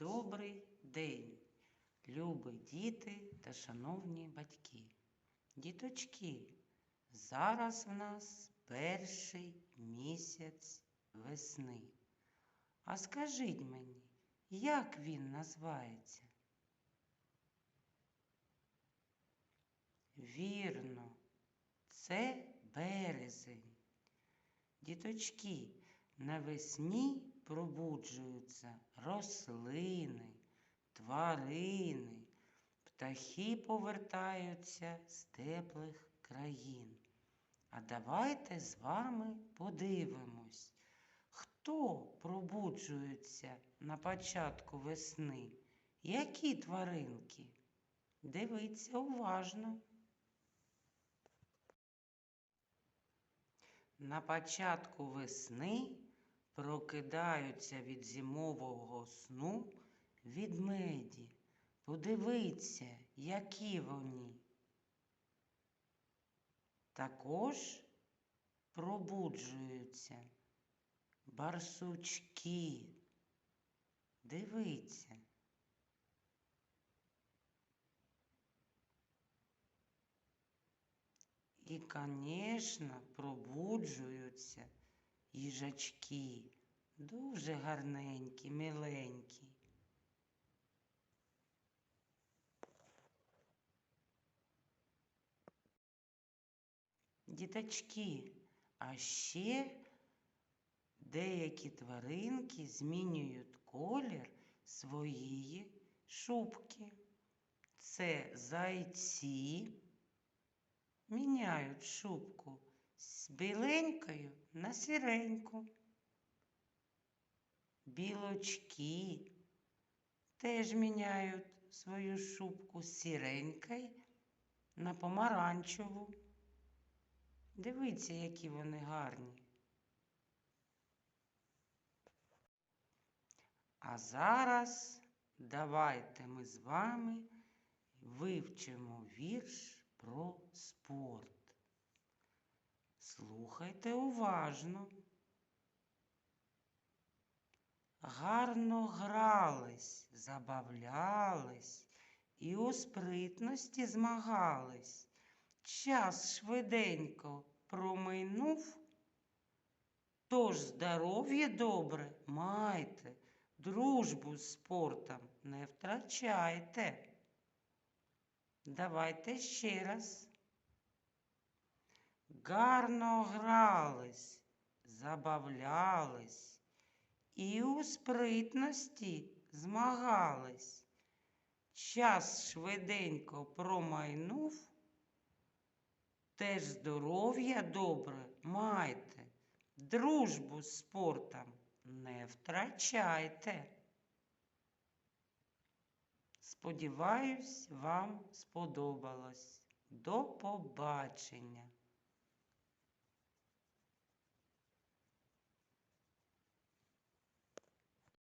Добрий день, любі діти та шановні батьки. Діточки, зараз в нас перший місяць весни. А скажіть мені, як він називається? Вірно, це березень. Діточки, навесні пробуджуються рослини, тварини, птахи повертаються з теплих країн. А давайте з вами подивимось, хто пробуджується на початку весни, які тваринки. Дивіться уважно. На початку весни прокидаються від зимового сну відмеді. Подивіться, які вони. Також пробуджуються барсучки. Дивіться. І, звісно, пробуджуються їжачки. Дуже гарненькі, миленькі. Діточки, а ще деякі тваринки змінюють колір своєї шубки. Це зайці міняють шубку з біленькою на сіреньку. Білочки теж міняють свою шубку з сіренької на помаранчеву. Дивіться, які вони гарні. А зараз давайте ми з вами вивчимо вірш про спорт. Слухайте уважно. Гарно грались, забавлялись і у спритності змагались. Час швиденько промайнув, тож здоров'я добре майте, дружбу з спортом не втрачайте. Давайте ще раз. Гарно грались, забавлялись і у спритності змагались. Час швиденько промайнув, теж здоров'я добре майте, дружбу з спортом не втрачайте. Сподіваюсь, вам сподобалось. До побачення!